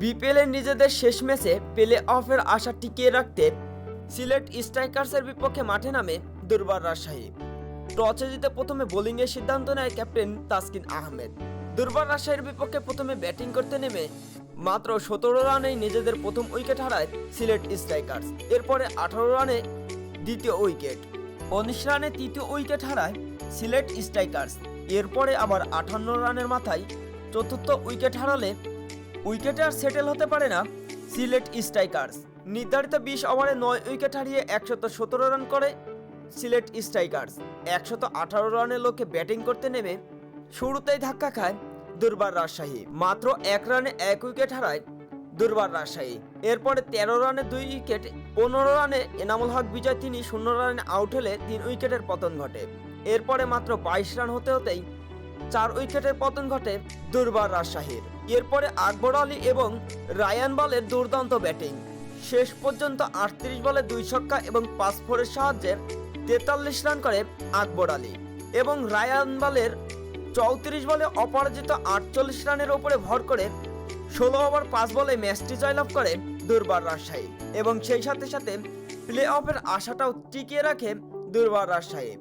বিপিএলের নিজেদের শেষ ম্যাচে প্লে অফের আশা টিকিয়ে রাখতে সিলেট স্ট্রাইকার্সের বিপক্ষে মাঠে নামে দুর্বার রাজশাহী। টসে জিতে প্রথমে বোলিংয়ের সিদ্ধান্ত নেয় ক্যাপ্টেন তাসকিন আহমেদ। দুর্বার রাজশাহীর বিপক্ষে প্রথমে ব্যাটিং করতে নেমে মাত্র সতেরো রানেই নিজেদের প্রথম উইকেট হারায় সিলেট স্ট্রাইকার্স। এরপরে আঠারো রানে দ্বিতীয় উইকেট, উনিশ রানে তৃতীয় উইকেট হারায় সিলেট স্ট্রাইকার্স। এরপরে আবার আটান্ন রানের মাথায় চতুর্থ উইকেট হারালে উইকেটে আর সেটেল হতে পারে না সিলেট স্ট্রাইকার্স। নির্ধারিত বিশ ওভারে নয় উইকেট হারিয়ে একশত সতেরো রান করে সিলেট স্ট্রাইকার্স। একশত আঠারো রানের লোকে ব্যাটিং করতে নেমে শুরুতেই ধাক্কা খায় দুর্বার রাজশাহী। মাত্র এক রানে এক উইকেট হারায় দুর্বার রাজশাহী। এরপরে তেরো রানে দুই উইকেট, পনেরো রানে এনামুল হক বিজয় তিনি শূন্য রানে আউট হলে তিন উইকেটের পতন ঘটে। এরপরে মাত্র বাইশ রান হতে হতেই চার উইকেটের পতন ঘটে দুর্বার রাজশাহীর। এরপরে আকবর আলী এবং রায়ান বলের দুর্দান্ত ব্যাটিং। শেষ পর্যন্ত আটত্রিশ বলে দুই ছক্কা এবং পাঁচ ফোরের সাহায্যে তেতাল্লিশ রান করে আকবর আলী এবং রায়ান বলের চৌত্রিশ বলে অপরাজিত আটচল্লিশ রানের ওপরে ভর করে ষোলো ওভার পাঁচ বলে ম্যাচটি জয়লাভ করে দুর্বার রাজশাহী এবং সেই সাথে সাথে প্লে অফের আশাটাও টিকিয়ে রাখে দুর্বার রাজশাহী।